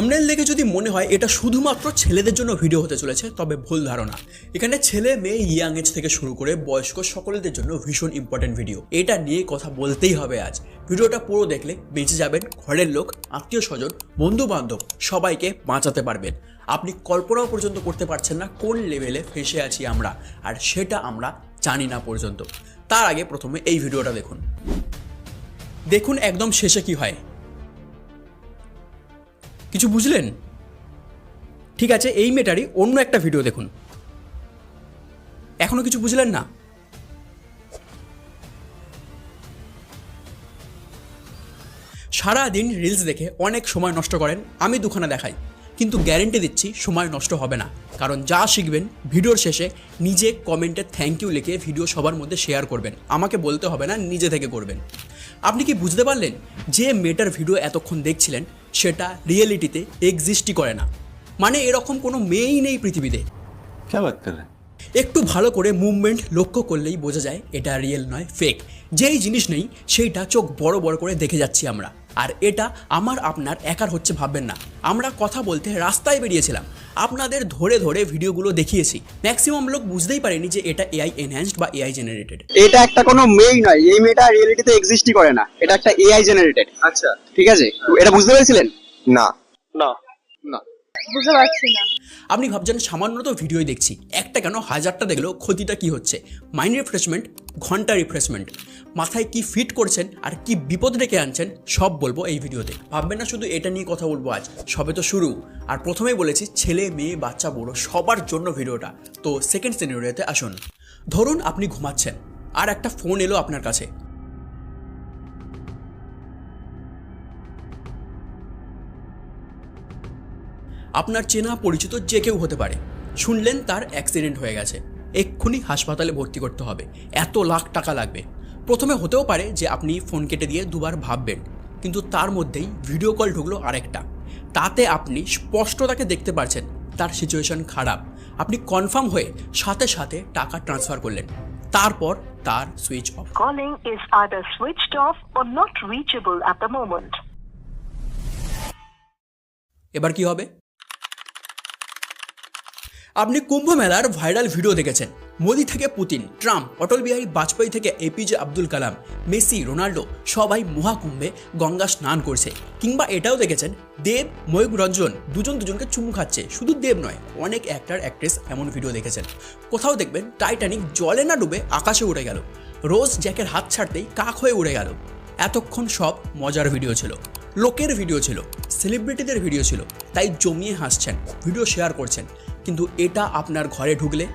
Thumbnail দেখে যদি মনে হয় এটা শুধুমাত্র ছেলেদের জন্য ভিডিও হতে চলেছে, তবে ভুল ধারণা। এখানে ছেলে মেয়ে ইয়াং এজ থেকে শুরু করে বয়স্ক সকলেদের জন্য ভীষণ ইম্পর্টেন্ট ভিডিও এটা নিয়ে কথা বলতেই হবে আজ। ভিডিওটা পুরো দেখলে বেঁচে যাবেন ঘরের লোক, আত্মীয় স্বজন বন্ধু বান্ধব সবাইকে বাঁচাতে পারবেন। আপনি কল্পনাও পর্যন্ত করতে পারছেন না কোন লেভেলে ফেসে আছি আমরা, আর সেটা আমরা জানি না পর্যন্ত। তার আগে প্রথমে এই ভিডিওটা দেখুন। দেখুন একদম শেষে কি হয়। কিছু বুঝলেন? ঠিক আছে, এই মেয়েটারই অন্য একটা ভিডিও দেখুন। এখনও কিছু বুঝলেন না? সারা দিন রিলস দেখে অনেক সময় নষ্ট করেন, আমি দুখানা দেখাই। কিন্তু গ্যারেন্টি দিচ্ছি সময় নষ্ট হবে না। কারণ যা শিখবেন ভিডিওর শেষে নিজে কমেন্টে থ্যাংক ইউ লিখে ভিডিও সবার মধ্যে শেয়ার করবেন। আমাকে বলতে হবে না নিজে থেকে করবেন। আপনি কি বুঝতে পারলেন যে মেয়েটার ভিডিও এতক্ষণ দেখছিলেন সেটা রিয়েলিটিতে এক্সিস্টই করে না? মানে এরকম কোনো মেয়েই নেই পৃথিবীতে। একটু ভালো করে মুভমেন্ট লক্ষ্য করলেই বোঝা যায় এটা রিয়েল নয় ফেক যেই জিনিস নেই সেইটা চোখ বড় বড় করে দেখে যাচ্ছি আমরা। আর এটা আমার আপনার একার হচ্ছে ভাববেন না। আমরা কথা বলতে রাস্তায় বেরিয়েছিলাম। আপনাদের ধরে ধরে ভিডিওগুলো দেখিয়েছি। ম্যাক্সিমাম লোক বুঝতেই পারেনি যে এটা এআই এনহ্যান্সড বা এআই জেনারেটেড এটা একটা কোনো মেই নয়। এই মেয়েটা রিয়েলিটিতে এক্সিস্টই করে না। এটা একটা এআই জেনারেটেড আচ্ছা। ঠিক আছে? এটা বুঝতে পেরেছিলেন? না না। না। বুঝতে পারছি না। আপনি ভাবছেন সামান্য তো ভিডিওই দেখছি। একটা কেন হাজারটা দেখলেও ক্ষতিটা কি হচ্ছে? মাইন্ড রিফ্রেশমেন্ট ঘণ্টা রিফ্রেশমেন্ট মাথায় কি ফিট করছেন আর কি বিপদ রেখে আনছেন, সব বলব এই ভিডিওতে। ভাববেন না শুধু এটা নিয়ে কথা বলব আজ, সবে তো শুরু। আর প্রথমেই বলেছি, ছেলে, মেয়ে, বাচ্চা, বুড়ো, সবার জন্য ভিডিওটা। তো সেকেন্ড সিনেরিওতে আসুন। ধরুন আপনি ঘুমাচ্ছেন, আর একটা ফোন এলো আপনার কাছে। আপনার চেনা পরিচিত যে কেউ হতে পারে। শুনলেন তার অ্যাক্সিডেন্ট হয়ে গেছে। এক্ষুনি হাসপাতালে ভর্তি করতে হবে। এত লাখ টাকা লাগবে। প্রথমে হতেও পারে যে আপনি ফোন কেটে দিয়ে দুবার ভাববেন কিন্তু তার মধ্যেই ভিডিও কল ঢুকলো আরেকটা। তাতে আপনি স্পষ্ট তাকে দেখতে পারছেন তার সিচুয়েশন খারাপ। আপনি কনফার্ম হয়ে সাথে সাথে টাকা ট্রান্সফার করলেন। তারপর তার switch off is either switched off or not reachable at the moment. এবার কি হবে? আপনি কুম্ভ মেলার ভাইরাল ভিডিও দেখেছেন। মোদি থেকে পুতিন, ট্রাম্প, অটল বিহারী বাজপেয়ী থেকে APJ Abdul Kalam, Messi Ronaldo সবাই মহাকুম্ভে গঙ্গা স্নান করছে। কিংবা এটাও দেখেছেন, দেব ময়ূক রঞ্জন দুজন দুজনকে চুমু খাচ্ছে। শুধু দেব নয়, অনেক অ্যাক্টার অ্যাক্ট্রেস এমন ভিডিও দেখেছেন। কোথাও দেখবেন টাইটানিক জলে না ডুবে আকাশে উড়ে গেল। রোজ জ্যাকের হাত ছাড়তেই কাক হয়ে উড়ে গেল। এতক্ষণ সব মজার ভিডিও ছিল। লোকের ভিডিও ছিল। সেলিব্রিটিদের ভিডিও ছিল। তাই জমিয়ে হাসছেন ভিডিও শেয়ার করছেন। কিন্তু এটা আপনার ঘরে ঢুকলে।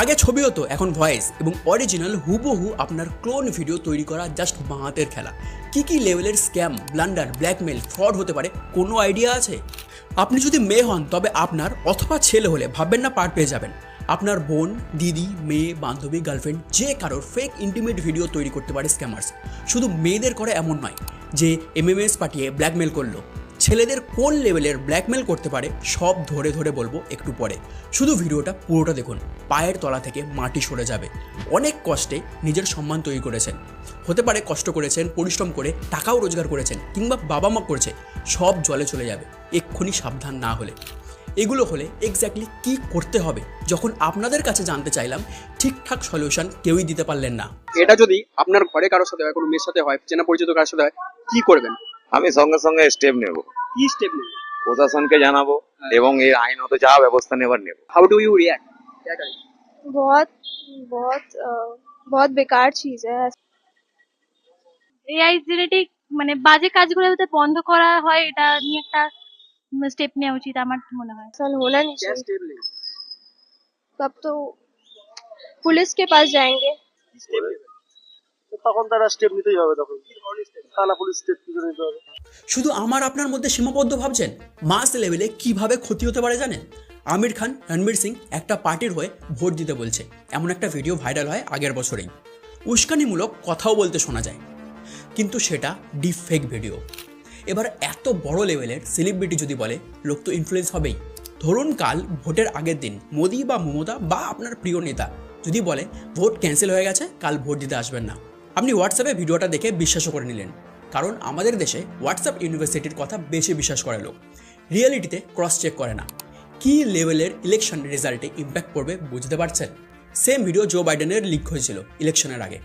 আগে ছবি হতো এখন ভয়েস এবং অরিজিনাল হুবহু আপনার ক্লোন ভিডিও তৈরি করা জাস্ট বাঁহাতের খেলা। কি কি লেভেলের স্ক্যাম ব্লান্ডার ব্ল্যাকমেল ফ্রড হতে পারে, কোনো আইডিয়া আছে? আপনি যদি মেয়ে হন, তবে আপনার অথবা ছেলে হলে ভাববেন না পার পেয়ে যাবেন। আপনার বোন, দিদি, মেয়ে, বান্ধবী গার্লফ্রেন্ড যে কারোর ফেক ইন্টিমেট ভিডিও তৈরি করতে পারে স্ক্যামার্স শুধু মেয়েদের করে এমন নয়, যে এমএমএস পাঠিয়ে ব্ল্যাকমেল করল। ছেলেদের কোন লেভেলের ব্ল্যাকমেল করতে পারে সব ধরে ধরে বলব একটু পরে। শুধু ভিডিওটা পুরোটা দেখুন, পায়ের তলা থেকে মাটি সরে যাবে। অনেক কষ্টে নিজের সম্মান তৈরি করেছেন। হতে পারে কষ্ট করেছেন, পরিশ্রম করে, টাকাও রোজগার করেছেন, কিংবা বাবা মা করেছে, সব জলে চলে যাবে, এক্ষুনি সাবধান না হলে। এগুলো হলে এক্স্যাক্টলি কি করতে হবে, যখন আপনাদের কাছে জানতে চাইলাম, ঠিকঠাক সলিউশন কেউই দিতে পারলেন না। এটা যদি আপনার ঘরে কারোর সাথে হয়, কোনো মেয়ের সাথে হয়, চেনা পরিচিত কারোর সাথে হয়, কি করবেন? আমি সঙ্গে সঙ্গে স্টেপ নেব কি স্টেপ নেবেন প্রশাসনকে জানাবো এবং এর আইনত যা ব্যবস্থা নেবার নেব হাউ ডু ইউ রিয়াক্ট बहुत बहुत अ, बहुत বেকার চিজ এআই জেনেটিক মানে বাজে কাজগুলো যাতে বন্ধ করা হয় এটা নিয়ে একটা স্টেপ নেওয়া উচিত আমার মনে হয় सल होना नहीं क्या चाहिए स्टेप लेंगे तब तो पुलिस के पास जाएंगे তখন তারা স্টেপ নিতেই হবে তখন। শুধু আমার আপনার মধ্যে সীমাবদ্ধ ভাবছেন? মাস লেভেলে কীভাবে ক্ষতি হতে পারে জানেন? আমির খান, রণবীর সিং একটা পার্টির হয়ে ভোট দিতে বলছে। এমন একটা ভিডিও ভাইরাল হয় আগের বছরেই। উস্কানিমূলক কথাও বলতে শোনা যায়। কিন্তু সেটা ডিপ ফেক ভিডিও এবার এত বড় লেভেলের সেলিব্রিটি যদি বলে, লোক তো ইনফ্লুয়েন্স হবেই। ধরুন কাল ভোটের আগের দিন মোদি বা মমতা বা আপনার প্রিয় নেতা যদি বলে, ভোট ক্যান্সেল হয়ে গেছে, কাল ভোট দিতে আসবেন না। আপনি হোয়াটসঅ্যাপে ভিডিওটা দেখে বিশ্বাসও করে নিলেন। কারণ আমাদের দেশে হোয়াটসঅ্যাপ ইউনিভার্সিটির কথা বেশি বিশ্বাস করে লোক। রিয়েলিটিতে ক্রস চেক করে না। কি লেভেলের ইলেকশন রেজাল্টে ইম্প্যাক্ট পড়বে বুঝতে পারছেন? সেম ভিডিও জো বাইডেনের লিক হয়েছিল ইলেকশনের আগে।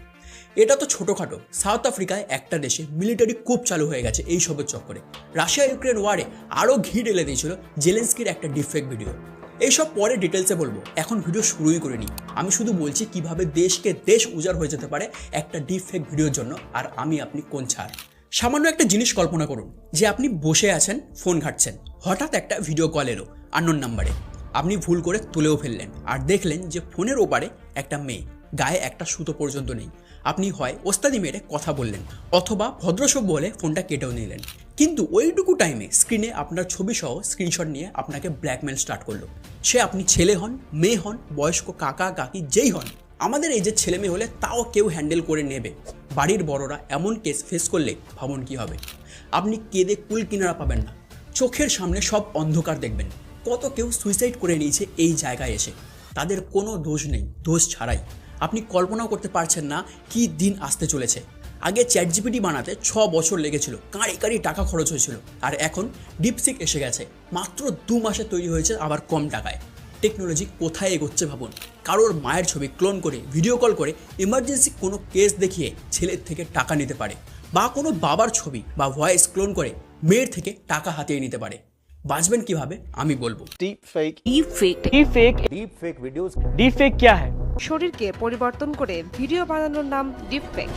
এটা তো ছোটোখাটো। সাউথ আফ্রিকায় একটা দেশে মিলিটারি কূপ চালু হয়ে গেছে এই সবের চক্করে। রাশিয়া ইউক্রেন ওয়ারে আরও ঘি ঢেলে দিয়েছিল জেলেন্সকির একটা ডিফেক্ট ভিডিও এইসব পরে ডিটেলসে বলব। এখন ভিডিও শুরুই করে করিনি আমি শুধু বলছি কীভাবে দেশকে দেশ উজাড় হয়ে যেতে পারে একটা ডিফেক্ট ভিডিওর জন্য, আর আমি আপনি কোন ছাড়? সামান্য একটা জিনিস কল্পনা করুন, যে আপনি বসে আছেন ফোন ঘাটছেন, হঠাৎ একটা ভিডিও কল এলো আননোন নাম্বারে আপনি ভুল করে তুলেও ফেললেন, আর দেখলেন যে ফোনের ওপারে একটা মেয়ে, গায়ে একটা সুতো পর্যন্ত নেই। আপনি হয় ওস্তাদি মেরে কথা বললেন, অথবা ভদ্রসভ্য বলে ফোনটা কেটেও নিলেন। কিন্তু ওইটুকু টাইমে স্ক্রিনে আপনার ছবি সহ স্ক্রিনশট নিয়ে আপনাকে ব্ল্যাকমেল স্টার্ট করল। সে আপনি ছেলে হন, মেয়ে হন, বয়স্ক কাকা, কাকি, যেই হন, আমাদের এই যে ছেলে মেয়ে হলে তাও কেউ হ্যান্ডেল করে নেবে। বাড়ির বড়রা এমন কেস ফেস করলে ভাবুন কি হবে? আপনি কেঁদে কুল কিনারা পাবেন না। চোখের সামনে সব অন্ধকার দেখবেন। কত কেউ সুইসাইড করে নিয়েছে এই জায়গায় এসে। তাদের কোনো দোষ নেই, দোষ ছাড়াই। আপনি কল্পনাও করতে পারছেন না কি দিন আসতে চলেছে। আগে চ্যাট জিপিটি বানাতে ছ বছর লেগেছিল কাঁড়ি কাঁড়ি টাকা খরচ হয়েছিল আর এখন ডিপসিক এসে গেছে মাত্র দু মাসে তৈরি হয়েছে আবার কম টাকায় টেকনোলজি কোথায় এগোচ্ছে ভাবুন কারোর মায়ের ছবি ক্লোন করে ভিডিও কল করে ইমার্জেন্সি কোনো কেস দেখিয়ে ছেলের থেকে টাকা নিতে পারে বা কোনো বাবার ছবি বা ভয়েস ক্লোন করে মেয়ের থেকে টাকা হাতিয়ে নিতে পারে বাঁচবেন কিভাবে আমি বলবো deep fake deep fake deep fake videos deepfake क्या है শরীরকে পরিবর্তন করে ভিডিও বানানোর নাম ডিপ ফেক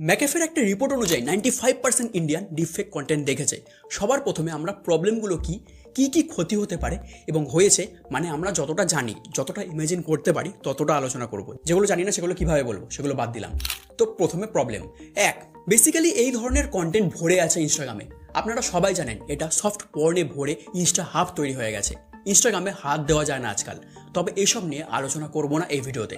ম্যাকেফের একটা রিপোর্ট অনুযায়ী ninety five percent Indian deepfake content দেখেছে। সবার প্রথমে আমরা প্রবলেমগুলো কি কি কি ক্ষতি হতে পারে এবং হয়েছে মানে আমরা যতটা জানি, যতটা ইমাজিন করতে পারি, ততটা আলোচনা করব। যেগুলো জানি না, সেগুলো কীভাবে বলব, সেগুলো বাদ দিলাম। তো প্রথমে প্রবলেম এক বেসিক্যালি এই ধরনের কন্টেন্ট ভরে আছে ইনস্টাগ্রামে আপনারা সবাই জানেন, এটা সফট পর্নে ভরে ইনস্টা হাব তৈরি হয়ে গেছে। ইনস্টাগ্রামে হাত দেওয়া যায় না আজকাল। তবে এসব নিয়ে আলোচনা করব না এই ভিডিওতে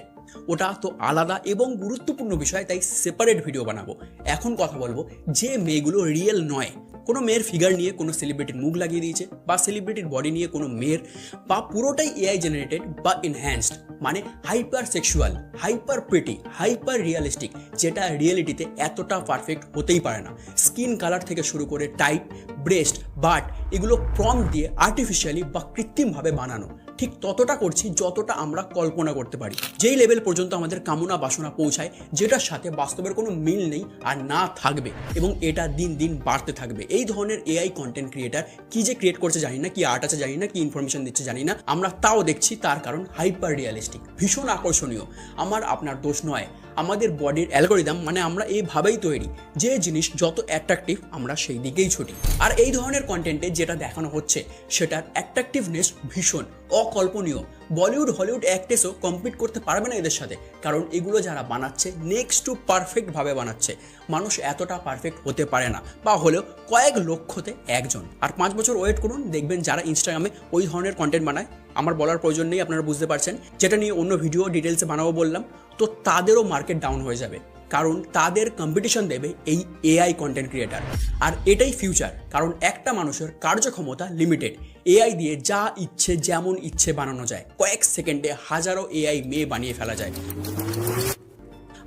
ওটা তো আলাদা এবং গুরুত্বপূর্ণ বিষয়, তাই সেপারেট ভিডিও বানাবো। এখন কথা বলব, যে মেয়েগুলো রিয়েল নয়, কোনো মেয়ের ফিগার নিয়ে কোনো সেলিব্রিটির মুখ লাগিয়ে দিয়েছে, বা সেলিব্রিটির বডি নিয়ে কোনো মেয়ের, বা পুরোটাই এআই জেনারেটেড বা এনহ্যান্সড মানে hyper sexual hyper pretty hyper realistic যেটা রিয়েলিটিতে এতটা পারফেক্ট হতেই পারে না। স্কিন কালার থেকে শুরু করে টাইপ ব্রেস্ট বাট এগুলো প্রম দিয়ে আর্টিফিশিয়ালি বা কৃত্রিমভাবে বানানো। ঠিক ততটা করছি যতটা আমরা কল্পনা করতে পারি। যেই লেভেল পর্যন্ত আমাদের কামনা বাসনা পৌঁছায়, যেটার সাথে বাস্তবের কোনো মিল নেই আর না থাকবে এবং এটা দিন দিন বাড়তে থাকবে। এই ধরনের এআই কন্টেন্ট ক্রিয়েটার কি যে ক্রিয়েট করছে জানি না, কি আর্ট আছে জানি না, কি ইনফরমেশন দিচ্ছে জানি না। আমরা তাও দেখছি তার কারণ হাইপার রিয়ালিস্টিক ভীষণ আকর্ষণীয়। আমার আপনার দোষ নয় আমাদের বডির অ্যালগোরিদম মানে আমরা এইভাবেই তৈরি। যে জিনিস যত অ্যাট্রাকটিভ আমরা সেই দিকেই ছুটি। আর এই ধরনের কন্টেন্টে যেটা দেখানো হচ্ছে, সেটার অ্যাট্রাকটিভনেস ভীষণ, অকল্পনীয়। বলিউড, হলিউড অ্যাক্ট্রেসও কম্পিট করতে পারবে না এদের সাথে। কারণ এগুলো যারা বানাচ্ছে নেক্সট টু পারফেক্টভাবে বানাচ্ছে। মানুষ এতটা পারফেক্ট হতে পারে না, বা হলেও কয়েক লক্ষতে একজন। আর পাঁচ বছর ওয়েট করুন, দেখবেন যারা ইনস্টাগ্রামে ওই ধরনের কন্টেন্ট বানায়, আমার বলার প্রয়োজন নেই, আপনারা বুঝতে পারছেন। যেটা নিয়ে অন্য ভিডিও ডিটেলসে বানাবো বললাম, তো তাদেরও মার্কেট ডাউন হয়ে যাবে। কারণ তাদের কম্পিটিশন দেবে এই এআই কন্টেন্ট ক্রিয়েটার আর এটাই ফিউচার কারণ একটা মানুষের কার্যক্ষমতা লিমিটেড এআই দিয়ে যা ইচ্ছে, যেমন ইচ্ছে বানানো যায়। কয়েক সেকেন্ডে হাজারো এআই মেয়ে বানিয়ে ফেলা যায়।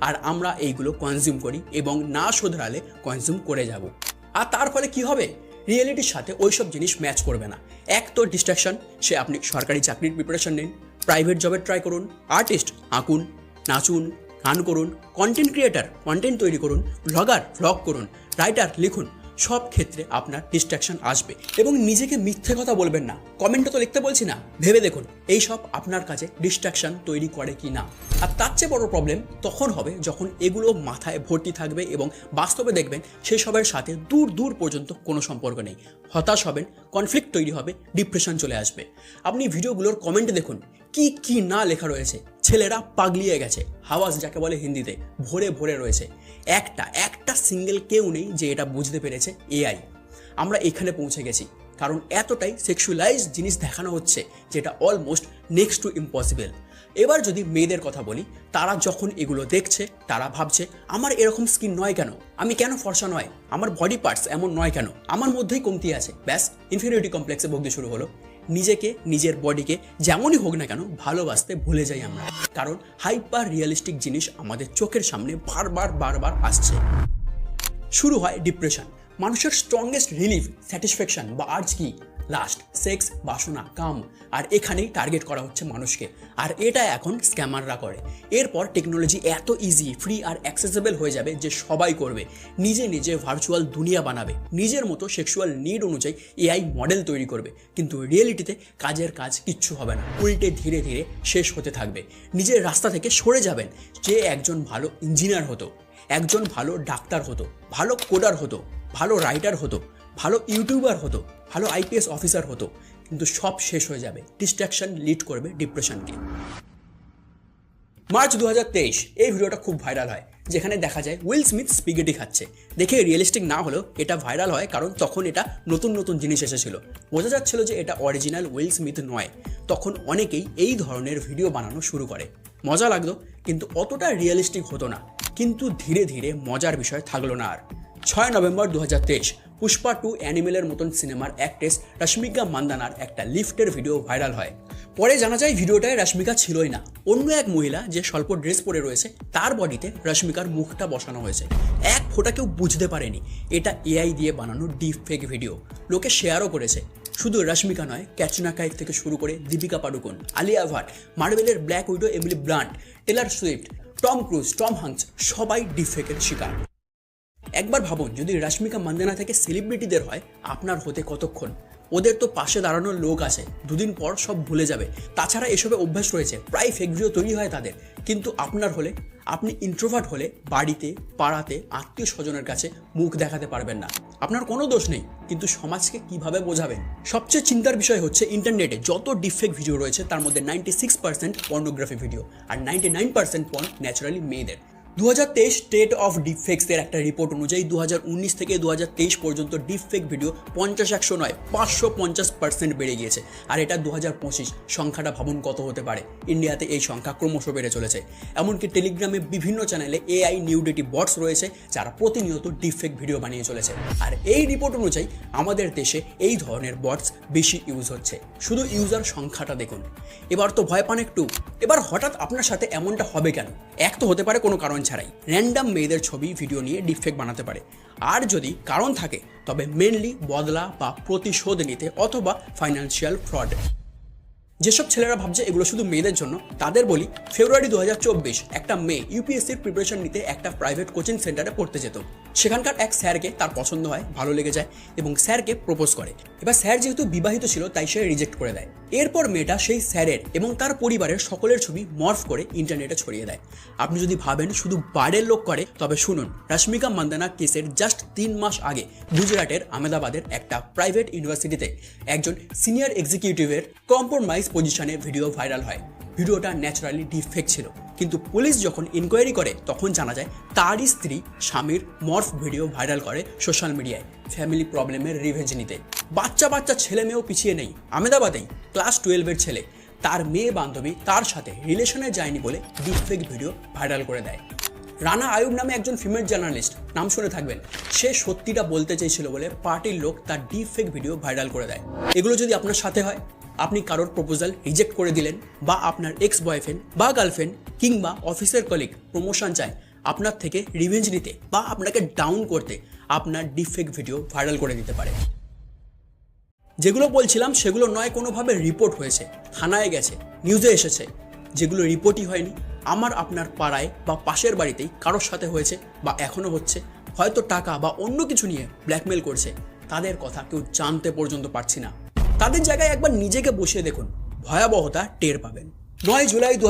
আর আমরা এইগুলো কনজিউম করি এবং না শোধরালে কনজিউম করে যাব। আর তার ফলে কি হবে? রিয়েলিটির সাথে ওইসব জিনিস ম্যাচ করবে না। এক তো ডিস্ট্রাকশন সে আপনি সরকারি চাকরির প্রিপারেশন নিন। প্রাইভেট জবের ট্রাই করুন আর্টিস্ট আঁকুন, নাচুন, গান করুন কন্টেন্ট ক্রিয়েটার কন্টেন্ট তৈরি করুন ব্লগার ব্লগ করুন রাইটার লিখুন। সব ক্ষেত্রে আপনার ডিস্ট্রাকশন আসবে এবং নিজেকে মিথ্যে কথা বলবেন না। কমেন্টে তো লিখতে বলছি না। ভেবে দেখুন, এই সব আপনার কাছে ডিস্ট্রাকশন তৈরি করে কি না। আর তার চেয়ে বড় প্রবলেম তখন হবে যখন এগুলো মাথায় ভর্তি থাকবে এবং বাস্তবে দেখবেন সেসবের সাথে দূর দূর পর্যন্ত কোনো সম্পর্ক নেই। হতাশ হবেন কনফ্লিক্ট তৈরি হবে ডিপ্রেশন চলে আসবে। আপনি ভিডিওগুলোর কমেন্টে দেখুন, কি কি না লেখা রয়েছে। ছেলেরা পাগলিয়ে গেছে। হাওয়াজ যাকে বলে হিন্দিতে, ভরে ভরে রয়েছে। একটা একটা সিঙ্গেল কেউ নেই যে এটা বুঝতে পেরেছে এআই আমরা এখানে পৌঁছে গেছি। কারণ এতটাই সেক্সুয়ালাইজ জিনিস দেখানো হচ্ছে যেটা অলমোস্ট নেক্সট টু ইম্পসিবল এবার যদি মেয়েদের কথা বলি, তারা যখন এগুলো দেখছে, তারা ভাবছে, আমার এরকম স্কিন নয় কেন? আমি কেন ফর্সা নয়? আমার বডি পার্টস এমন নয় কেন? আমার মধ্যেই কমতি আছে। ব্যাস ইনফিরিয়রিটি কমপ্লেক্সে ভুগতে শুরু হলো। নিজেকে, নিজের বডিকে যেমনই হোক না কেন ভালোবাসতে ভুলে যাই আমরা। কারণ হাইপার রিয়েলিস্টিক জিনিস আমাদের চোখের সামনে বারবার বারবার আসছে। শুরু হয় ডিপ্রেশন মানুষের স্ট্রংগেস্ট রিলিফ স্যাটিসফ্যাকশন বা আর্জ কি? লাস্ট সেক্স বাসনা, কাম। আর এখানেই টার্গেট করা হচ্ছে মানুষকে। আর এটা এখন স্ক্যামাররা করে। এরপর টেকনোলজি এত ইজি ফ্রি আর অ্যাক্সেসেবল হয়ে যাবে যে সবাই করবে। নিজে নিজে ভার্চুয়াল দুনিয়া বানাবে। নিজের মতো সেক্সুয়াল নিড অনুযায়ী এআই মডেল তৈরি করবে। কিন্তু রিয়েলিটিতে কাজের কাজ কিচ্ছু হবে না। উল্টে ধীরে ধীরে শেষ হতে থাকবে। নিজের রাস্তা থেকে সরে যাবেন যে একজন ভালো ইঞ্জিনিয়ার হতো, একজন ভালো ডাক্তার হতো, ভালো কোডার হতো, ভালো রাইটার হতো। ভালো ইউটিউবার হতো, ভালো আইপিএস অফিসার হতো, কিন্তু সব শেষ হয়ে যাবে ডিস্ট্রাকশন লিড করবে ডিপ্রেশনকে মার্চ দু হাজার তেইশ, এই ভিডিওটা খুব ভাইরাল হয়, যেখানে দেখা যায় উইল স্মিথ স্পিগেটি খাচ্ছে। দেখে রিয়েলিস্টিক না হলেও এটা ভাইরাল হয় কারণ তখন এটা নতুন নতুন জিনিস এসেছিল। বোঝা যাচ্ছিল যে এটা অরিজিনাল উইল স্মিথ নয়। তখন অনেকেই এই ধরনের ভিডিও বানানো শুরু করে। মজা লাগতো, কিন্তু অতটা রিয়েলিস্টিক হতো না। কিন্তু ধীরে ধীরে মজার বিষয় থাকল না আর। ছয় নভেম্বর দু হাজার তেইশ, পুষ্পা টু অ্যানিমেলের মতন সিনেমার অ্যাক্ট্রেস রশ্মিকা মান্দানার একটা লিফটের ভিডিও ভাইরাল হয়। পরে জানা যায় ভিডিওটায় রশ্মিকা ছিলই না। অন্য এক মহিলা যে স্বল্প ড্রেস পরে রয়েছে, তার বডিতে রশ্মিকার মুখটা বসানো হয়েছে। এক ফোঁটা কেউ বুঝতে পারেনি। এটা এআই দিয়ে বানানো ডিপ ফেক ভিডিও। লোকে শেয়ারও করেছে। শুধু রশ্মিকা নয়, ক্যাটরিনা কাইফ থেকে শুরু করে দীপিকা পাডুকোন, আলিয়া ভাট, মার্বেলের black widow, Emily Blunt Taylor Swift, Tom Cruise, Tom Hanks সবাই ডিফেকের শিকার। একবার ভাবুন, যদি রশ্মিকা মান্দানা থেকে সেলিব্রিটিদের হয়, আপনার হতে কতক্ষণ? ওদের তো পাশে দাঁড়ানোর লোক আছে, দুদিন পর সব ভুলে যাবে। তাছাড়া এসবে অভ্যাস রয়েছে, প্রায় ফেক তৈরি হয় তাদের। কিন্তু আপনার হলে, আপনি ইন্ট্রোভার্ট হলে বাড়িতে, পাড়াতে আত্মীয় স্বজনের কাছে মুখ দেখাতে পারবেন না। আপনার কোনো দোষ নেই, কিন্তু সমাজকে কীভাবে বোঝাবেন? সবচেয়ে চিন্তার বিষয় হচ্ছে ইন্টারনেটে যত ডিফেক ভিডিও রয়েছে, তার মধ্যে ninety six percent pornography video আর ninety nine percent porn naturally মেয়েদের। দু হাজার তেইশ স্টেট অফ ডিফেক্সের একটা রিপোর্ট অনুযায়ী দু হাজার উনিশ থেকে দু হাজার তেইশ পর্যন্ত ডিফেক্ট ভিডিও পঞ্চাশ একশো নয়, পাঁচশো পঞ্চাশ পার্সেন্ট বেড়ে গিয়েছে। আর এটা দু হাজার পঁচিশ, সংখ্যাটা ভাবুন কত হতে পারে। ইন্ডিয়াতে এই সংখ্যা ক্রমশ বেড়ে চলেছে। এমনকি টেলিগ্রামে বিভিন্ন চ্যানেলে এআই নিউডিটি বটস রয়েছে, যারা প্রতিনিয়ত ডিফেক্ট ভিডিও বানিয়ে চলেছে। আর এই রিপোর্ট অনুযায়ী আমাদের দেশে এই ধরনের বটস বেশি ইউজ হচ্ছে। শুধু ইউজার সংখ্যাটা দেখুন। এবার তো ভয় পান একটু। এবার হঠাৎ আপনার সাথে এমনটা হবে কেন? এক তো হতে পারে কোনো কারণ ছাড়াই। র্যান্ডাম মেয়েদের ছবি ভিডিও নিয়ে ডিফেক্ট বানাতে পারে। আর যদি কারণ থাকে, তবে মেনলি বদলা বা প্রতিশোধ নিতে অথবা ফাইন্যান্সিয়াল ফ্রড যেসব ছেলেরা ভাবছে এগুলো শুধু মেয়েদের জন্য, তাদের বলি ফেব্রুয়ারি দু একটা মেয়ে ইউপিএসসির প্রিপারেশন নিতে একটা প্রাইভেট কোচিং সেন্টারে পড়তে যেত। সেখানকার এক স্যারকে তার পছন্দ হয়, ভালো লেগে যায় এবং স্যারকে প্রপোজ করে। এবার স্যার যেহেতু বিবাহিত ছিল, তাই সে রিজেক্ট করে দেয়। এরপর মেয়েটা সেই স্যারের এবং তার পরিবারের সকলের ছবি মর্ফ করে ইন্টারনেটে ছড়িয়ে দেয়। আপনি যদি ভাবেন শুধু বাইরের লোক করে, তবে শুনুন, রশ্মিকা মান্দানা কেসের জাস্ট তিন মাস আগে গুজরাটের আহমেদাবাদের একটা প্রাইভেট ইউনিভার্সিটিতে একজন সিনিয়র এক্সিকিউটিভের কম্প্রোমাইজ পজিশনে ভিডিও ভাইরাল হয়। ভিডিওটা ন্যাচারালি ডিফেক্ট ছিল। কিন্তু পুলিশ যখন ইনকোয়ারি করে, তখন জানা যায় তারই স্ত্রী স্বামীর মর্ফ ভিডিও ভাইরাল করে সোশ্যাল মিডিয়ায় ফ্যামিলি প্রবলেমের রিভেঞ্জ নিতে। বাচ্চা বাচ্চা ছেলে মেয়েও পিছিয়ে নেই। আহমেদাবাদেই ক্লাস টুয়েলভের ছেলে। তার মেয়ে বান্ধবী তার সাথে রিলেশনে যায়নি বলে ডিফেক্ট ভিডিও ভাইরাল করে দেয়। রানা আয়ুব নামে একজন ফিমেল জার্নালিস্ট নাম শুনে থাকবেন। সে সত্যিটা বলতে চেয়েছিল বলে পার্টির লোক তার ডিফেক্ট ভিডিও ভাইরাল করে দেয়। এগুলো যদি আপনার সাথে হয় আপনি কারোর প্রপোজাল রিজেক্ট করে দিলেন বা আপনার এক্স বয়ফ্রেন্ড বা গার্লফ্রেন্ড কিংবা অফিসের কলিগ প্রমোশন চায়, আপনার থেকে রিভেঞ্জ নিতে বা আপনাকে ডাউন করতে আপনার ডিফেক্ট ভিডিও ভাইরাল করে দিতে পারে। যেগুলো বলছিলাম সেগুলো নয়, কোনোভাবে রিপোর্ট হয়েছে, থানায় গেছে নিউজে এসেছে। যেগুলো রিপোর্টই হয়নি, আমার আপনার পাড়ায় বা পাশের বাড়িতেই কারোর সাথে হয়েছে বা এখনও হচ্ছে, হয়তো টাকা বা অন্য কিছু নিয়ে ব্ল্যাকমেল করছে, তাদের কথা কেউ জানতে পর্যন্ত পারছি না। তাদের জায়গায় একবার নিজেকে বসিয়ে দেখুন। ভয়াবহতা টের পাবেন। নয় জুলাই দু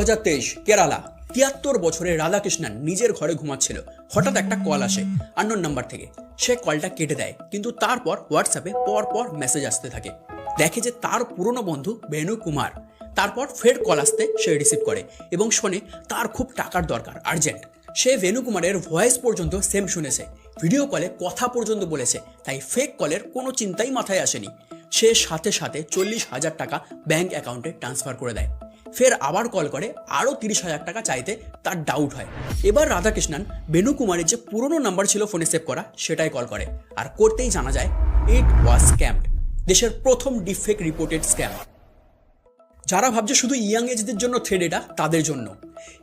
কেরালা। তিয়াত্তর বছরের রাধাকৃষ্ণন নিজের ঘরে ঘুমাচ্ছিল। হঠাৎ একটা কল আসে আন্নোর নাম্বার থেকে। সে কলটা কেটে দেয়, কিন্তু তারপর হোয়াটসঅ্যাপে পর পর মেসেজ আসতে থাকে। দেখে যে তার পুরনো বন্ধু বেনু কুমার। তারপর ফের কল আসতে সে রিসিভ করে এবং শোনে তার খুব টাকার দরকার, আর্জেন্ট। সে ভেনু কুমারের ভয়েস পর্যন্ত সেম শুনেছে। ভিডিও কলে কথা পর্যন্ত বলেছে, তাই ফেক কলের কোনো চিন্তাই মাথায় আসেনি। সে সাথে সাথে চল্লিশ হাজার টাকা ব্যাংক অ্যাকাউন্টে ট্রান্সফার করে দেয়। ফের আবার কল করে, আরও তিরিশ হাজার টাকা চাইতে তার ডাউট হয়। এবার রাধাকৃষ্ণন বেনু কুমারের যে পুরনো নাম্বার ছিল ফোনে সেভ করা, সেটাই কল করে। আর করতেই জানা যায় ইট ওয়াজ স্ক্যাম্ড দেশের প্রথম ডিফেক্ট রিপোর্টেড স্ক্যাম যারা ভাবছে শুধু ইয়াং এজদের জন্য থ্রেড এটা, তাদের জন্য।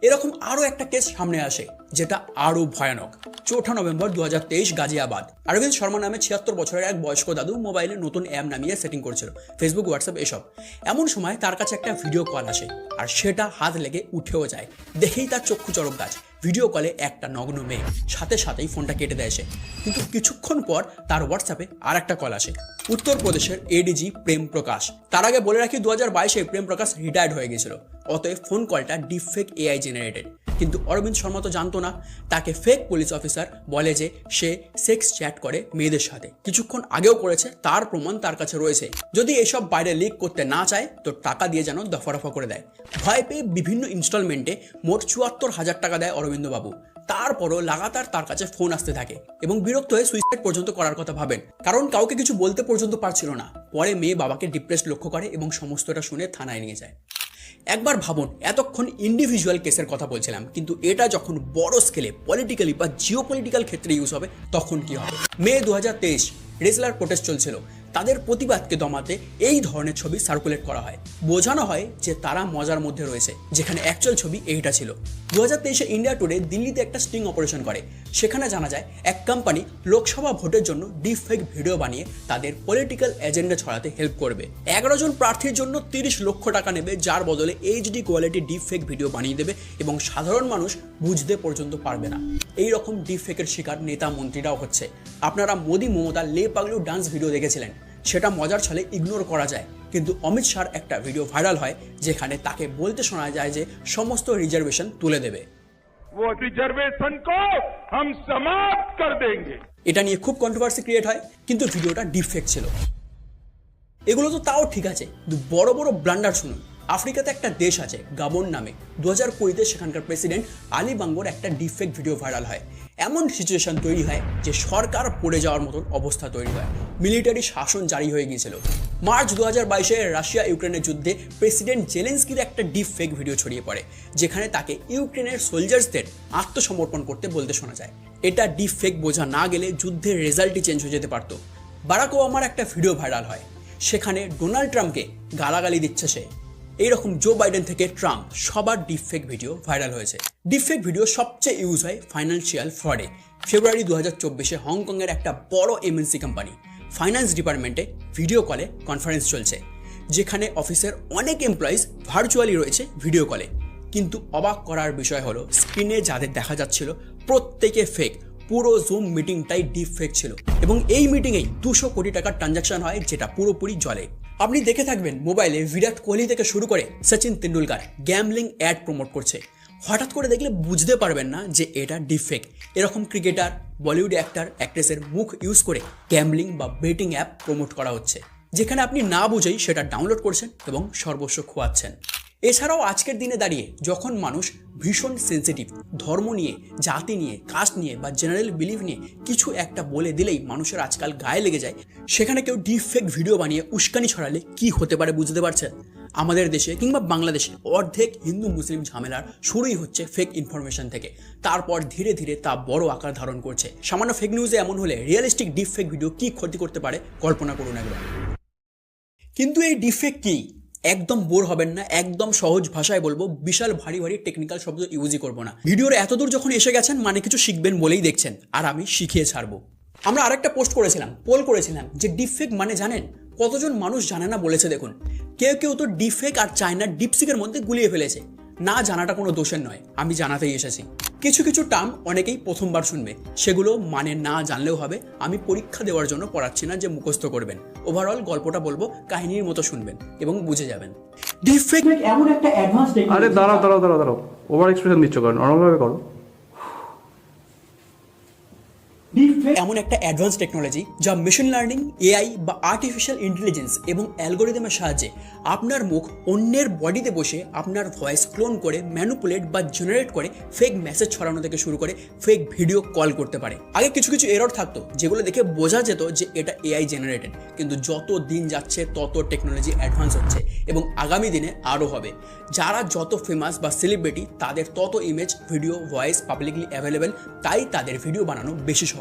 এরকম আরও একটা কেস সামনে আসে, যেটা আরও ভয়ানক। চৌঠা নভেম্বর দু হাজার তেইশ গাজিয়াবাদ। অরবিন্দ শর্মা নামে ছিয়াত্তর বছরের এক বয়স্ক দাদু মোবাইলে নতুন অ্যাপ নামিয়ে সেটিং করছিল ফেসবুক হোয়াটসঅ্যাপ এসব। এমন সময় তার কাছে একটা ভিডিও কল আসে, আর সেটা হাত লেগে উঠেও যায়। দেখেই তার চক্ষু চরক গাছ। ভিডিও কলে একটা নগ্ন মেয়ে। সাথে সাথেই ফোনটা কেটে দেয় সে। কিন্তু কিছুক্ষণ পর তার হোয়াটসঅ্যাপে আর একটা কল আসে। উত্তরপ্রদেশের এডিজি প্রেম প্রকাশ তার আগে বলে রাখি দু হাজার বাইশে প্রেম প্রকাশ রিটায়ার্ড হয়ে গেছিল। অতএব ফোন কলটা ডিফেক এআই জেনারেটেড কিন্তু অরবিন্দ শর্মা তো জানতো না। তাকে ফেক পুলিশ অফিসার বলে যে সে সেক্স চ্যাট করে মেয়েদের সাথে। কিছুক্ষণ আগেও করেছে, তার প্রমাণ তার কাছে রয়েছে। যদি এসব বাইরে লিক করতে না চায়, তো টাকা দিয়ে যেন দফারফা করে দেয়। ভয় পেয়ে বিভিন্ন ইনস্টলমেন্টে মোট চুয়াত্তর হাজার টাকা দেয় অরবিন্দবাবু। তারপরও লাগাতার তার কাছে ফোন আসতে থাকে এবং বিরক্ত হয়ে সুইসাইড পর্যন্ত করার কথা ভাবেন। কারণ কাউকে কিছু বলতে পর্যন্ত পারছিল না। পরে মেয়ে বাবাকে ডিপ্রেস লক্ষ্য করে এবং সমস্তটা শুনে থানায় নিয়ে যায়। একবার ভাবুন, এতক্ষণ ইন্ডিভিজুয়াল কেসের কথা বলছিলাম, কিন্তু এটা যখন বড় স্কেলে পলিটিক্যালি বা জিও পলিটিক্যাল ক্ষেত্রে ইউজ হবে, তখন কি হবে? মে দু রেসলার প্রোটেস্ট চলছিল। তাদের প্রতিবাদকে দমাতে এই ধরনের ছবি সার্কুলেট করা হয়। বোঝানো হয় যে তারা মজার মধ্যে রয়েছে, যেখানে অ্যাকচুয়াল ছবি এইটা ছিল। দু হাজার তেইশে ইন্ডিয়া টুডে দিল্লিতে একটা স্টিং অপারেশন করে। সেখানে জানা যায়, এক কোম্পানি লোকসভা ভোটের জন্য ডিপ ফেক ভিডিও বানিয়ে তাদের পলিটিক্যাল এজেন্ডা ছড়াতে হেল্প করবে। এগারো জন প্রার্থীর জন্য তিরিশ লক্ষ টাকা নেবে, যার বদলে HD quality deep fake video বানিয়ে দেবে এবং সাধারণ মানুষ বুঝতে পর্যন্ত পারবে না। এই রকম ডিপ ফেকের শিকার নেতা মন্ত্রীরাও হচ্ছে। আপনারা মোদি, মমতা লে পাগলু ডান্স ভিডিও দেখেছিলেন। সেটা মজার ছলে ইগনোর করা যায়। কিন্তু অমিত শাহর একটা ভিডিও ভাইরাল হয় যেখানে তাকে বলতে শোনা যায় যে সমস্ত রিজার্ভেশন তুলে দেবে। এটা নিয়ে খুব কন্ট্রোভার্সি ক্রিয়েট হয় কিন্তু ভিডিওটা ডিফেক্ট ছিল। এগুলো তো তাও ঠিক আছে কিন্তু বড় বড় ব্লান্ডার শুনুন। আফ্রিকাতে একটা দেশ আছে গাবন নামে। দু হাজার সেখানকার প্রেসিডেন্ট আলি বাঙ্গোর একটা ডিফেক্ট ভিডিও ভাইরাল হয়। এমন সিচুয়েশন তৈরি হয় যে সরকার পড়ে যাওয়ার মতন অবস্থা তৈরি হয়। মিলিটারি শাসন জারি হয়ে গিয়েছিল। মার্চ দু হাজার বাইশে রাশিয়া ইউক্রেনের যুদ্ধে প্রেসিডেন্ট জেলেন্সকির একটা ডিপ ফেক ভিডিও ছড়িয়ে পড়ে, যেখানে তাকে ইউক্রেনের সোলজার্সদের আত্মসমর্পণ করতে বলতে শোনা যায়। এটা ডিপ ফেক বোঝা না গেলে যুদ্ধের রেজাল্টই চেঞ্জ হয়ে যেতে পারতো। বারাক ওবামার একটা ভিডিও ভাইরাল হয়। সেখানে ডোনাল্ড ট্রাম্পকে গালাগালি দিচ্ছে সে। এইরকম জো বাইডেন থেকে ট্রাম্প সবার ডিফেক ভিডিও ভাইরাল হয়েছে। ডিফেক ভিডিও সবচেয়ে ইউজ হয় ফাইন্যান্সিয়াল ফ্রডে ফেব্রুয়ারি দু হাজার চব্বিশে হংকংয়ের একটা বড় এমএনসি কোম্পানি ফাইন্যান্স ডিপার্টমেন্টে ভিডিও কলে কনফারেন্স চলছে, যেখানে অফিসের অনেক এমপ্লয়িজ ভার্চুয়ালি রয়েছে ভিডিও কলে কিন্তু অবাক করার বিষয় হলো স্ক্রিনে যাদের দেখা যাচ্ছিল, প্রত্যেকে ফেক পুরো জুম মিটিংটাই ডিপ ফেক ছিল। এবং এই মিটিংয়েই দুশো কোটি টাকার ট্রানজাকশন হয়, যেটা পুরোপুরি জলে। আপনি দেখে থাকবেন মোবাইলে বিরাট কোহলি থেকে শুরু করে Sachin Tendulkar gambling ad promote করছে। হঠাৎ করে দেখলে বুঝতে পারবেন না যে এটা ডিফেক এরকম ক্রিকেটার বলিউড অ্যাক্টার অ্যাক্ট্রেসের মুখ ইউজ করে গ্যামলিং বা বেটিং অ্যাপ প্রমোট করা হচ্ছে। যেখানে আপনি না বুঝেই সেটা ডাউনলোড করছেন এবং সর্বস্ব খোয়াচ্ছেন। এছাড়াও আজকের দিনে দাঁড়িয়ে যখন মানুষ ভীষণ সেন্সিটিভ ধর্ম নিয়ে, জাতি নিয়ে কাস্ট নিয়ে বা জেনারেল বিলিভ নিয়ে কিছু একটা বলে দিলেই মানুষের আজকাল গায়ে লেগে যায়, সেখানে কেউ ডিফেক্ট ভিডিও বানিয়ে উস্কানি ছড়ালে কি হতে পারে বুঝতে পারছেন? আমাদের দেশে কিংবা বাংলাদেশে অর্ধেক হিন্দু মুসলিম ঝামেলার শুরুই হচ্ছে ফেক ইনফরমেশন থেকে। তারপর ধীরে ধীরে তা বড় আকার ধারণ করছে। সামান্য ফেক নিউজে এমন হলে রিয়েলিস্টিক ডিফেক্ট ভিডিও কি ক্ষতি করতে পারে? কল্পনা করুন একবার। কিন্তু এই ডিফেক্ট কি? একদম বোর হবেন না, একদম সহজ ভাষায় বলব, বিশাল ভারী ভারী টেকনিক্যাল শব্দ ইউজই করব না। ভিডিওর এতদূর যখন এসে গেছেন মানে কিছু শিখবেন বলেই দেখছেন, আর আমি শিখিয়ে ছাড়বো। আমরা আরেকটা পোস্ট করেছিলাম পোল করেছিলাম, যে ডিপফেক মানে জানেন, কতজন মানুষ জানে না বলেছে দেখুন, কেউ কেউ তো ডিফেক আর চায়নার ডিপসিকের মধ্যে গুলিয়ে ফেলেছে। না জানাটা কোনো দোষের নয় আমি জানাতেই এসেছি। কিছু কিছু টার্ম অনেকেই প্রথমবার শুনবে সেগুলো মানে না জানলেও হবে আমি পরীক্ষা দেওয়ার জন্য পড়াচ্ছি না যে মুখস্থ করবেন। ওভারঅল গল্পটা বলব কাহিনীর মতো শুনবেন এবং বুঝে যাবেন। ডিফেক্ট এমন একটা অ্যাডভান্স আরে দাঁড়াও দাঁড়াও দাঁড়াও দাঁড়াও ওভার এক্সপ্রেশন দিচ্ছ কারণ নর্মালভাবে করো ডিপফেক এমন একটা অ্যাডভান্স টেকনোলজি যা মেশিন লার্নিং এআই বা আর্টিফিশিয়াল ইন্টেলিজেন্স এবং অ্যালগোরিদমের সাহায্যে আপনার মুখ অন্যের বডিতে বসে আপনার ভয়েস ক্লোন করে ম্যানুপুলেট বা জেনারেট করে ফেক মেসেজ ছড়ানো থেকে শুরু করে ফেক ভিডিও কল করতে পারে। আগে কিছু কিছু এরর থাকতো যেগুলো দেখে বোঝা যেত যে এটা এআই জেনারেটেড কিন্তু যত দিন যাচ্ছে, তত টেকনোলজি অ্যাডভান্স হচ্ছে এবং আগামী দিনে আরও হবে। যারা যত ফেমাস বা সেলিব্রিটি তাদের তত image video voice publicly available তাই তাদের ভিডিও বানানো বেশি সহজ।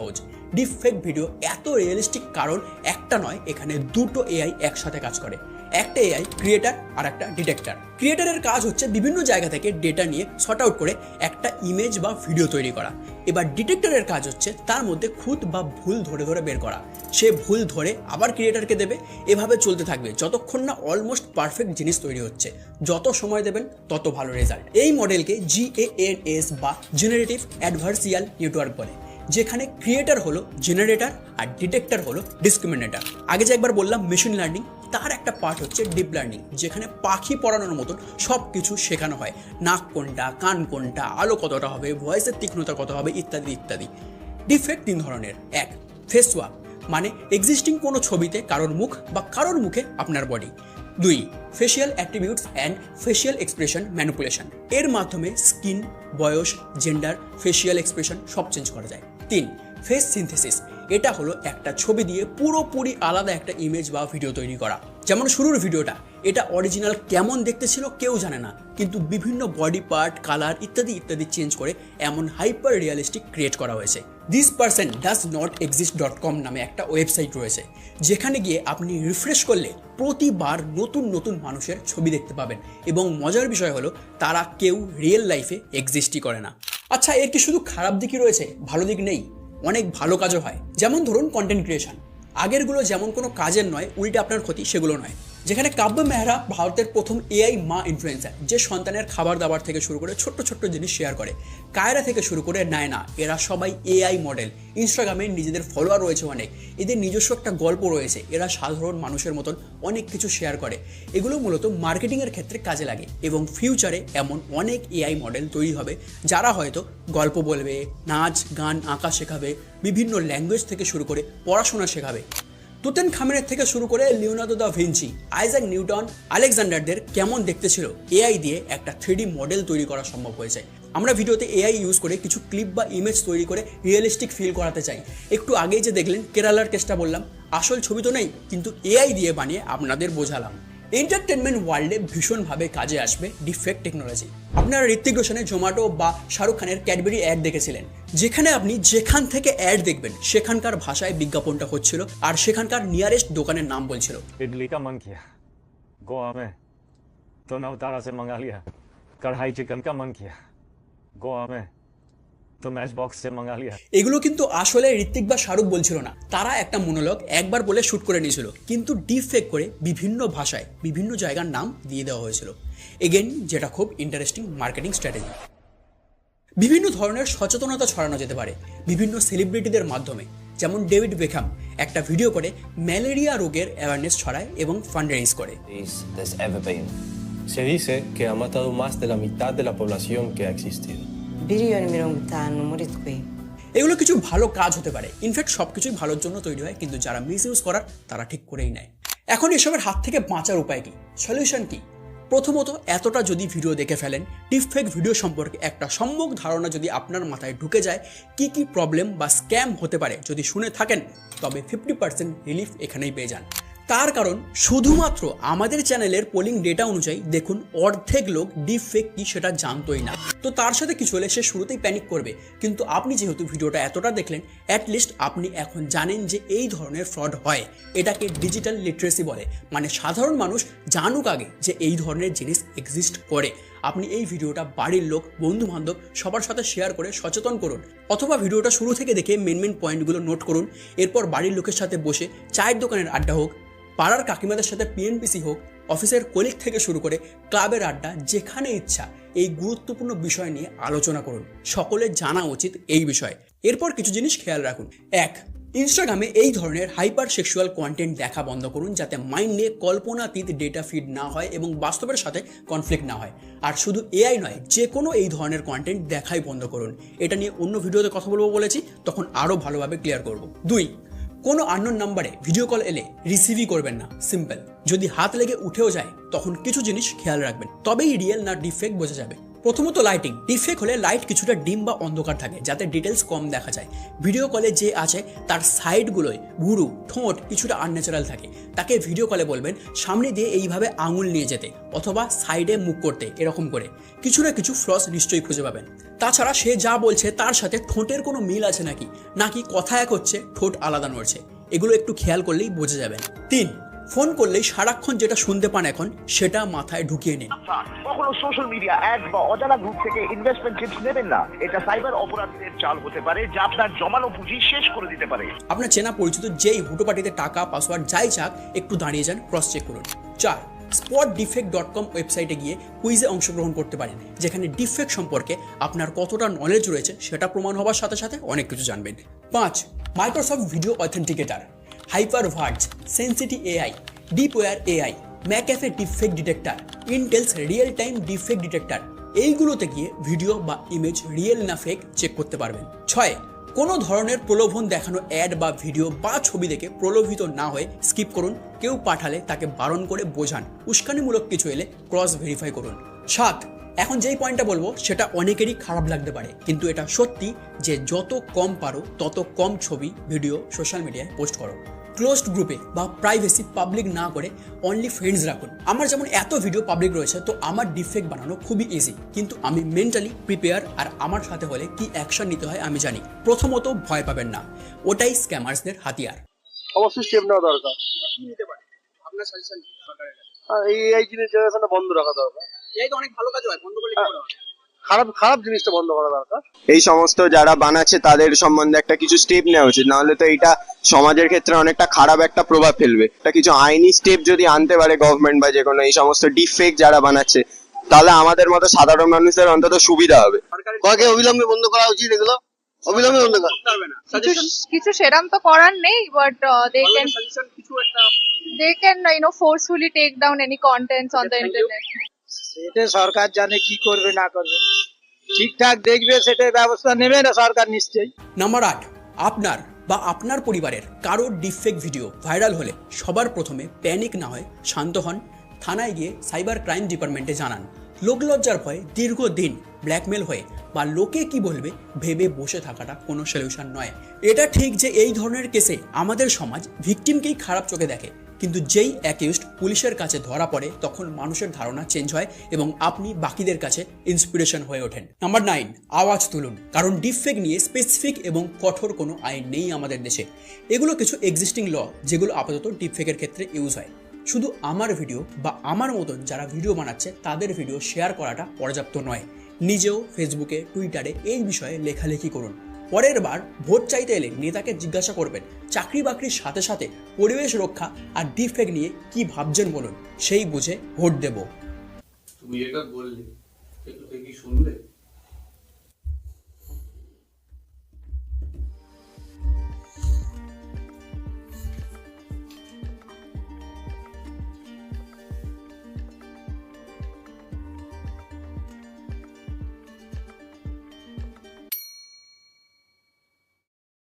ডিপ ফেক ভিডিও এত রিয়েলিস্টিক কারণ একটা নয়, এখানে দুটো এআই একসাথে কাজ করে। একটা এআই ক্রিয়েটার আর একটা ডিটেক্টর ক্রিয়েটারের কাজ হচ্ছে বিভিন্ন জায়গা থেকে ডেটা নিয়ে শর্ট আউট করে একটা ইমেজ বা ভিডিও তৈরি করা। এবার ডিটেক্টরের কাজ হচ্ছে তার মধ্যে খুঁত বা ভুল ধরে ধরে বের করা। সে ভুল ধরে আবার ক্রিয়েটারকে দেবে। এভাবে চলতে থাকবে যতক্ষণ না অলমোস্ট পারফেক্ট জিনিস তৈরি হচ্ছে। যত সময় দেবেন, তত ভালো রেজাল্ট এই মডেলকে জিএএনএস বা জেনারেটিভ অ্যাডভার্সিয়াল নেটওয়ার্ক বলে। যেখানে ক্রিয়েটার হলো জেনারেটার আর ডিটেক্টর হলো ডিসক্রিমিনেটার আগে যে একবার বললাম মেশিন লার্নিং তার একটা পার্ট হচ্ছে ডিপ লার্নিং যেখানে পাখি পড়ানোর মতন সব কিছু শেখানো হয়। নাক কোনটা, কান কোনটা, আলো কতটা হবে ভয়েসের তীক্ষ্ণতা কত হবে, ইত্যাদি ইত্যাদি। ডিফেক্ট তিন ধরনের। এক ফেস সোয়াপ মানে এক্সিস্টিং কোনো ছবিতে কারোর মুখ বা কারোর মুখে আপনার বডি দুই facial attributes and facial expression manipulation এর মাধ্যমে স্কিন বয়স জেন্ডার ফেশিয়াল এক্সপ্রেশন সব চেঞ্জ করা যায়। তিন ফেস সিনথেসিস এটা হলো একটা ছবি দিয়ে পুরোপুরি আলাদা একটা ইমেজ বা ভিডিও তৈরি করা। যেমন শুরুর ভিডিওটা এটা অরিজিনাল কেমন দেখতে ছিল কেউ জানে না, কিন্তু বিভিন্ন বডি পার্ট কালার ইত্যাদি ইত্যাদি চেঞ্জ করে এমন হাইপার রিয়ালিস্টিক ক্রিয়েট করা হয়েছে। This person does not exist dot com নামে একটা ওয়েবসাইট রয়েছে, যেখানে গিয়ে আপনি রিফ্রেশ করলে প্রতিবার নতুন নতুন মানুষের ছবি দেখতে পাবেন এবং মজার বিষয় হলো তারা কেউ রিয়েল লাইফে এক্সিস্টই করে না। আচ্ছা এর কি শুধু খারাপ দিকই রয়েছে? ভালো দিক নেই। অনেক ভালো কাজও হয়। যেমন ধরুন কন্টেন্ট ক্রিয়েশন আগেরগুলো যেমন কোনো কাজের নয়, উল্টে আপনার ক্ষতি সেগুলো নয়। যেখানে কাব্য মেহরা ভারতের প্রথম এআই মা ইনফ্লুয়েন্সার যে সন্তানের খাবার দাবার থেকে শুরু করে ছোট্ট ছোট্ট জিনিস শেয়ার করে। কায়রা থেকে শুরু করে নায়না, এরা সবাই এআই মডেল ইনস্টাগ্রামে নিজেদের ফলোয়ার রয়েছে অনেক। এদের নিজস্ব একটা গল্প রয়েছে। এরা সাধারণ মানুষের মতন অনেক কিছু শেয়ার করে। এগুলো মূলত মার্কেটিংয়ের ক্ষেত্রে কাজে লাগে এবং ফিউচারে এমন অনেক এআই মডেল তৈরি হবে, যারা হয়তো গল্প বলবে, নাচ, গান, আঁকা শেখাবে, বিভিন্ন ল্যাঙ্গুয়েজ থেকে শুরু করে পড়াশোনা শেখাবে। তুতেন খামেনের থেকে শুরু করে Leonardo da Vinci, Isaac Newton, আলেকজান্ডারদের কেমন দেখতে ছিল এআই দিয়ে একটা থ্রিডি মডেল তৈরি করা সম্ভব হয়েছে। আমরা ভিডিওতে এআই ইউজ করে কিছু ক্লিপ বা ইমেজ তৈরি করে রিয়েলিস্টিক ফিল করাতে চাই। একটু আগেই যে দেখলেন, কেরালার কেসটা বললাম। আসল ছবি তো নেই, কিন্তু এআই দিয়ে বানিয়ে আপনাদের বোঝালাম। এন্টারটেনমেন্ট ওয়ার্ল্ডে ভীষণভাবে কাজে আসবে ডিফেক্ট টেকনোলজি আপনারা ঋত্বিক রোশনের জোম্যাটো বা শাহরুখ খানের ক্যাডবেরি অ্যাড দেখেছিলেন। যেখানে আপনি যেখান থেকে অ্যাড দেখবেন, সেখানকার ভাষায় বিজ্ঞাপনটা হচ্ছিল আর সেখানকার নিয়ারেস্ট দোকানের নাম বলছিল। ইডলি কা গোয়া মে সে মঙ্গা কড়াই চিকেন কা মন গোয়া মে তো ম্যাচ বক্সের মঙ্গালিয়া। এগুলো কিন্তু আসলে ঋত্বিক বা শাহরুখ বলছিল না। তারা একটা মনোলগ একবার বলে শ্যুট করে নিয়েছিল কিন্তু ডিপ ফেক করে বিভিন্ন ভাষায় বিভিন্ন জায়গার নাম দিয়ে দেওয়া হয়েছিল। এগেন যেটা খুব ইন্টারেস্টিং মার্কেটিং স্ট্র্যাটেজি বিভিন্ন ধরনের সচেতনতা ছড়ানো যেতে পারে বিভিন্ন সেলিব্রিটিদের মাধ্যমে। যেমন ডেভিড বেখাম একটা ভিডিও করে ম্যালেরিয়া রোগের অ্যাওয়ারনেস ছড়ায় এবং ফান্ড ফান্ডরেজ করে Se dice que ha matado más de la mitad de la población que ha existido. Miliyoni mirongo এগুলো কিছু ভালো কাজ হতে পারে। ইনফ্যাক্ট সব কিছুই ভালোর জন্য তৈরি হয়, কিন্তু যারা মিস ইউজ করার, তারা ঠিক করেই নেয়। এখন এসবের হাত থেকে বাঁচার উপায় কি? সলিউশন কি? প্রথমত, এতটা যদি ভিডিও দেখে ফেলেন ডিফেক্ট ভিডিও সম্পর্কে একটা সম্যক ধারণা যদি আপনার মাথায় ঢুকে যায়, কি কি প্রবলেম বা স্ক্যাম হতে পারে যদি শুনে থাকেন, তবে ফিফটি পার্সেন্ট রিলিফ এখানেই পেয়ে যান। তার কারণ শুধুমাত্র আমাদের চ্যানেলের পোলিং ডেটা অনুযায়ী দেখুন অর্ধেক লোক ডিপ ফেক কি সেটা জানতোই না। তো তার সাথে কিছু হলে সে শুরুতেই প্যানিক করবে। কিন্তু আপনি যেহেতু ভিডিওটা এতটা দেখলেন অ্যাটলিস্ট আপনি এখন জানেন যে এই ধরনের ফ্রড হয়। এটাকে ডিজিটাল লিটারেসি বলে। মানে সাধারণ মানুষ জানুক আগে যে এই ধরনের জিনিস এক্সিস্ট করে। আপনি এই ভিডিওটা বাড়ির লোক বন্ধু বান্ধব সবার সাথে শেয়ার করে সচেতন করুন। অথবা ভিডিওটা শুরু থেকে দেখে মেন মেন পয়েন্টগুলো নোট করুন। এরপর বাড়ির লোকের সাথে বসে চায়ের দোকানের আড্ডা হোক পাড়ার কাকিমাদের সাথে পিএনপিসি হোক, অফিসের কলিগ থেকে শুরু করে ক্লাবের আড্ডা, যেখানে ইচ্ছা, এই গুরুত্বপূর্ণ বিষয় নিয়ে আলোচনা করুন। সকলে জানা উচিত এই বিষয়ে। এরপর কিছু জিনিস খেয়াল রাখুন। এক ইনস্টাগ্রামে এই ধরনের হাইপার সেক্সুয়াল কন্টেন্ট দেখা বন্ধ করুন, যাতে মাইন্ডে কল্পনাতীত ডেটা ফিড না হয় এবং বাস্তবের সাথে কনফ্লিক্ট না হয়। আর শুধু এআই নয় যে কোনো এই ধরনের কন্টেন্ট দেখাই বন্ধ করুন। এটা নিয়ে অন্য ভিডিওতে কথা বলব বলেছি, তখন আরও ভালোভাবে ক্লিয়ার করব। দুই কোনো আননোন নাম্বারে ভিডিও কল এলে রিসিভই করবেন না। সিম্পল যদি হাত লেগে উঠেও যায়, তখন কিছু জিনিস খেয়াল রাখবেন। তবেই রিয়েল না ডিফেক্ট বোঝা যাবে। প্রথমত লাইটিং ডিফেক হলে লাইট কিছুটা ডিম বা অন্ধকার থাকে, যাতে ডিটেলস কম দেখা যায়। ভিডিও কলে যে আছে, তার সাইডগুলোয় ভুরু ঠোঁট কিছুটা আনন্যাচারাল থাকে। তাকে ভিডিও কলে বলবেন, সামনে দিয়ে এইভাবে আঙুল নিয়ে যেতে, অথবা সাইডে মুখ করতে, এরকম করে। কিছু না কিছু ফ্লস নিশ্চয়ই খুঁজে পাবেন। তাছাড়া সে যা বলছে, তার সাথে ঠোঁটের কোনো মিল আছে নাকি? নাকি কথা এক হচ্ছে, ঠোঁট আলাদা নড়ছে? এগুলো একটু খেয়াল করলেই বোঝা যাবেন তিন ফোন করলেই সারাক্ষণ যেটা শুনতে পান এখন সেটা মাথায় ঢুকিয়ে নিন। কখনো সোশ্যাল মিডিয়া অ্যাড বা অজানা গ্রুপ থেকে ইনভেস্টমেন্ট টিপস নেবেন না? এটা সাইবার অপরাধীদের চাল হতে পারে যা আপনার জমানো পুঁজি শেষ করে দিতে পারে। আপনার চেনা পরিচিত যেই হুটোপাটিতে টাকা পাসওয়ার্ড যাই চাক একটু দাঁড়িয়ে যান ক্রস চেক করুন। চার স্পট ডিফেক্ট ডট কম ওয়েবসাইটে গিয়ে কুইজে অংশগ্রহণ করতে পারেন যেখানে ডিফেক্ট সম্পর্কে আপনার কতটা নলেজ রয়েছে সেটা প্রমাণ হওয়ার সাথে সাথে অনেক কিছু জানবেন। পাঁচ Microsoft video authenticator Hyperverge Sensity AI Deepware AI McAfee deepfake detector Intel's real time deepfake detector এইগুলোতে গিয়ে ভিডিও বা ইমেজ রিয়েল না ফেক চেক করতে পারবেন। ছয়, কোনো ধরনের প্রলোভন দেখানো অ্যাড বা ভিডিও বা ছবি দেখে প্রলোভিত না হয়ে স্কিপ করুন, কেউ পাঠালে তাকে বারণ করে বোঝান। উস্কানিমূলক কিছু এলে ক্রস ভেরিফাই করুন। সাত, এখন যেই পয়েন্টটা বলব, সেটা অনেকেরই খারাপ লাগতে পারে, কিন্তু এটা সত্যি যে যত কম পারো, তত কম ছবি ভিডিও সোশ্যাল মিডিয়ায় পোস্ট করো। ক্লোজড গ্রুপে বা প্রাইভেসি পাবলিক না করে অনলি ফ্রেন্ডস রাখুন। আমার যেমন এত ভিডিও পাবলিক রয়েছে তো আমার ডিফেক্ট বানানো খুবই ইজি কিন্তু আমি মেন্টালি প্রিপেয়ার আর আমার সাথে হলে কি অ্যাকশন নিতে হয় আমি জানি। প্রথমত ভয় পাবেন না। ওটাই স্ক্যামার্সদের হাতিয়ার। অবশ্যই স্টেপ নেওয়া দরকার। নিতে পারে? আপনার সাজেশন এই এই জিনিস জেনারেশনটা বন্ধ রাখা দরকার। এই তো অনেক ভালো কাজ হয় বন্ধ করলে কি করে হয়? খারাপ খারাপ জিনিসটা বন্ধ করা দরকার। এই সমস্ত যারা বানাচ্ছে তাদের সম্বন্ধে একটা কিছু স্টেপ নেওয়া উচিত। নাহলে তো এটা সমাজের ক্ষেত্রে অনেকটা খারাপ একটা প্রভাব ফেলবে। একটা কিছু আইনি স্টেপ যদি আনতে পারে গভর্নমেন্ট বা যে কোনো এই সমস্ত ডিফেক্ট যারা বানাচ্ছে তাহলে আমাদের মতো সাধারণ মানুষের অন্তত সুবিধা হবে। কয়েকে অবিলম্বে বন্ধ করা উচিত এগুলো? অবিলম্বে বন্ধ করা। কিছু কিছু সেরাম তো করার নেই বাট দে ক্যান কিছু একটা they can you know forcefully take down any contents on the internet. সেটা সরকার জানে কি করবে, না করবে। ঠিকঠাক দেখবে সেটা ব্যবস্থা নেবে না সরকার নিশ্চয়ই। নাম্বার আট, আপনার বা আপনার পরিবারের ভিডিও ভাইরাল হলে সবার প্রথমে প্যানিক না হয় শান্ত হন। থানায় গিয়ে সাইবার ক্রাইম ডিপার্টমেন্টে জানান লোকলজ্জার ভয়ে দীর্ঘদিন ব্ল্যাকমেল হয়ে বা লোকে কি বলবে ভেবে বসে থাকাটা কোনো সলিউশন নয়। এটা ঠিক যে এই ধরনের কেসে আমাদের সমাজ ভিকটিমকেই খারাপ চোখে দেখে। কিন্তু যেই অ্যাকিউজড পুলিশের কাছে ধরা পড়ে, তখন মানুষের ধারণা চেঞ্জ হয় এবং আপনি বাকিদের কাছে ইন্সপিরেশন হয়ে ওঠেন। নাম্বার নাইন আওয়াজ তুলুন। কারণ ডিফেক নিয়ে স্পেসিফিক এবং কঠোর কোনো আইন নেই আমাদের দেশে। এগুলো কিছু এক্সিস্টিং ল যেগুলো আপাতত ডিফেকের ক্ষেত্রে ইউজ হয়। শুধু আমার ভিডিও বা আমার মতন যারা ভিডিও বানাচ্ছে, তাদের ভিডিও শেয়ার করাটা পর্যাপ্ত নয়। নিজেও ফেসবুকে টুইটারে এই বিষয়ে লেখালেখি করুন। পরের বার ভোট চাইতে এলে নেতাকে জিজ্ঞাসা করবেন, চাকরি বাকরির সাথে সাথে পরিবেশ রক্ষা আর ডিফেক্ট নিয়ে কি ভাবছেন বলুন, সেই বুঝে ভোট দেব। তুমি এটা বললে কি শুনলে?